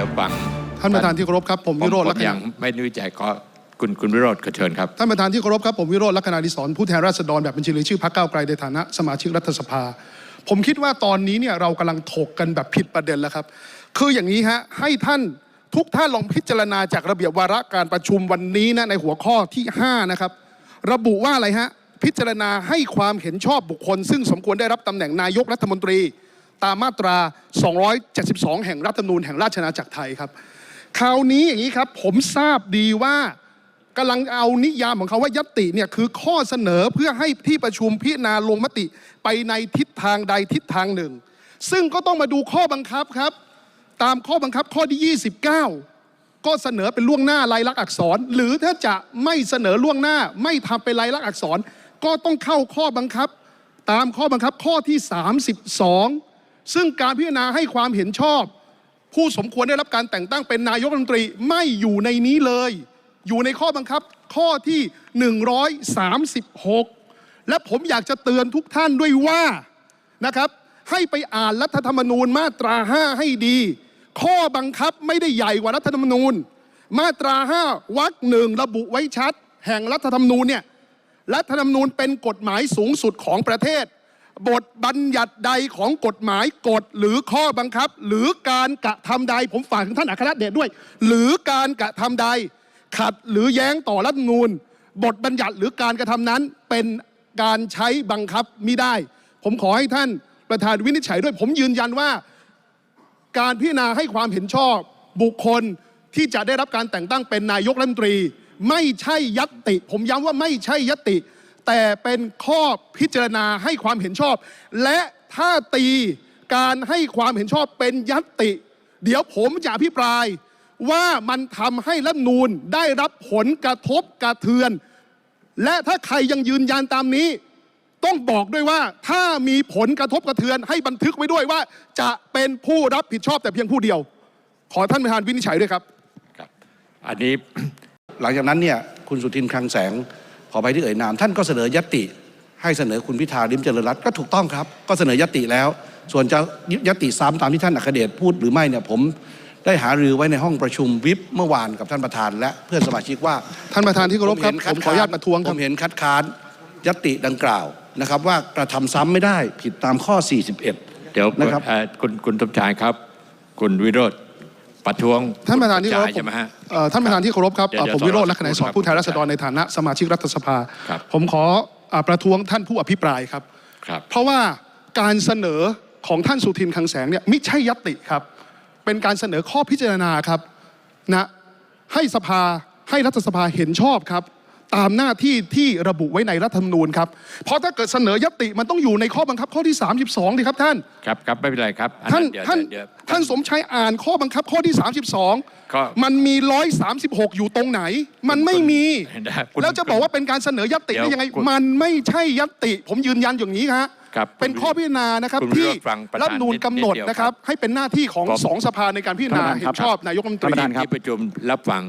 ดี๋ยวฟังท่านประธานที่เคารพครับผมวิโรจน์ผลักมษยัณะงไม่แนิจใจก็คุณคุณวิโรจน์ขอเชิญครับท่านประธานที่เคารพครับผมวิโรจน์ลักษณะดิศรผู้แทนราษฎรแบบบัญชีรายชื่อพรรคก้าวไกลในฐานะสมาชิกรัฐสภา ผมคิดว่าตอนนี้เนี่ยเรากำลังถกกันแบบผิดประเด็นแล้วครับ คืออย่างนี้ฮะให้ท่านทุกท่านลองพิจารณาจากระเบียบวาระการประชุมวันนี้นะในหัวข้อที่ 5 นะครับ ระบุว่าอะไรฮะพิจารณาให้ความเห็นชอบบุคคล ซึ่งสมควรได้รับตำแหน่งนายกรัฐมนตรี ตามมาตรา 272 แห่งรัฐธรรมนูญแห่งราชอาณาจักรไทยครับ คราวนี้อย่างนี้ครับผมทราบดีว่ากำลังเอานิยามของเขาว่ายตติเนี่ยคือข้อเสนอเพื่อให้ที่ประชุมพิจารณาลงมติไปในทิศทางใดทิศทางหนึ่ง ซึ่งก็ต้องมาดูข้อบังคับครับ ตามข้อบังคับข้อที่ 29 ก็เสนอเป็นล่วงหน้าลายลักษณ์อักษร หรือถ้าจะไม่เสนอล่วงหน้าไม่ทำเป็นลายลักษณ์อักษร ก็ต้องเข้าข้อบังคับ ตามข้อบังคับข้อที่ 32 ซึ่งการพิจารณาให้ความเห็นชอบ ผู้สมควรได้รับการแต่งตั้งเป็นนายกรัฐมนตรีไม่อยู่ในนี้เลย อยู่ในข้อบังคับข้อที่ 136 และผมอยากจะเตือนทุกท่านด้วยว่านะครับให้ไปอ่านรัฐธรรมนูญมาตรา 5 ให้ดี ข้อบังคับไม่ได้ใหญ่กว่ารัฐธรรมนูญ มาตรา 5วรรคหนึ่งระบุไว้ชัด แห่งรัฐธรรมนูญเนี่ยรัฐธรรมนูญเป็นกฎหมายสูงสุดของประเทศ บทบัญญัติใดของกฎหมายกฎหรือข้อบังคับ หรือการกระทำใดผมฝากถึงท่านอัครเดชด้วย หรือการกระทำใด ขัดหรือแย้งต่อรัฐธรรมนูญบทบัญญัติหรือการกระทำนั้นเป็นการใช้บังคับมิได้ ผมขอให้ท่านประธานวินิจฉัยด้วย ผมยืนยันว่า การพิจารณาให้ความเห็นชอบ บุคคลที่จะได้รับการแต่งตั้งเป็นนายกรัฐมนตรี ไม่ใช่ยัตติ ผมย้ำว่าไม่ใช่ยัตติ แต่เป็นข้อพิจารณาให้ความเห็นชอบ และถ้าตีการให้ความเห็นชอบเป็นยัตติ เดี๋ยวผมจะอภิปรายว่ามันทำให้รัฐนูญได้รับผลกระทบกระเทือน และถ้าใครยังยืนยันตามนี้ ต้องบอกด้วยว่าถ้ามีผลกระทบกระเทือนให้บันทึกไว้ด้วยว่า จะเป็นผู้รับผิดชอบแต่เพียงผู้เดียว ขอท่านประธานวินิจฉัยด้วยครับครับอันนี้ หลังจากนั้นเนี่ยคุณสุทินคลังแสง ขอไปที่เอ่ยนาม ท่านก็เสนอยตติให้เสนอคุณพิธาลิมเจริญรัตน์ก็ถูกต้องครับ ก็เสนอยตติแล้ว ส่วนจะยตติซ้ำตามที่ท่านอัครเดชพูดหรือไม่เนี่ยผมได้หารือไว้ในห้องประชุมวิปเมื่อวานกับท่านประธาน และเพื่อนสมาชิกว่าท่านประธานที่เคารพครับห็ผมขออนุญาตประท้วงคผรับมเห็นคัดค้านยตติดังกล่าวนะครับ ว่ากระทำซ้ำไม่ได้ผิดตามข้อ 41 เดี๋ยวนะครับ เอ่อคุณคุณสมชายครับ คุณวิโรจน์ ประท้วงท่านประธานที่เคารพคุณสมชยใช่ไหมฮะ เอ่อท่านประธานที่เคารพครับเดี๋ยวเอ่อผมเดี๋ยววิโรจน์ลักษณะสอนครับผู้แทนราษฎรในฐานะสมาชิกรัฐสภา ครับ ผมขออ่าประท้วงท่านผู้อภิปรายครับ ครับ เพราะว่าการเสนอของท่านสุทินคลังแสงเนี่ยไม่ใช่ยตติครับ เป็นการเสนอข้อพิจารณาครับนะให้สภาให้รัฐสภาเห็นชอบครับ ตามหน้าที่ที่ระบุไว้ในรัฐธรรมนูญครับ เพราะถ้าเกิดเสนอยตติมันต้องอยู่ในข้อบังคับข้อที่ 32ดิครับท่าน ครับครับไม่เป็นไรครับอัท่านเดี๋ยวท่านเดี๋ยวท่านสมชัยอ่านข้อบังคับข้อที่ก็32 มันมี 136 อยู่ตรงไหน มันไม่มีได้คุณแล้วจะบอกว่าเป็นการเสนอยตติเดี๋ยวได้ยังไงคุณมันไม่ใช่ยตติ ผมยืนยันอย่างนี้ฮะครับเป็นคุณข้อพิจารณานะครับคุณวิที่โรจน์ฟังประธานรัฐธรรมนูญกำหนดนิดเดียวนะครับครับให้เป็นหน้าที่ของผมสองสภาในการพิจารณาท่านประธานเห็ครับนชอบนายกรัฐมนตรีท่านประธานครับที่ประชุมรับฟัง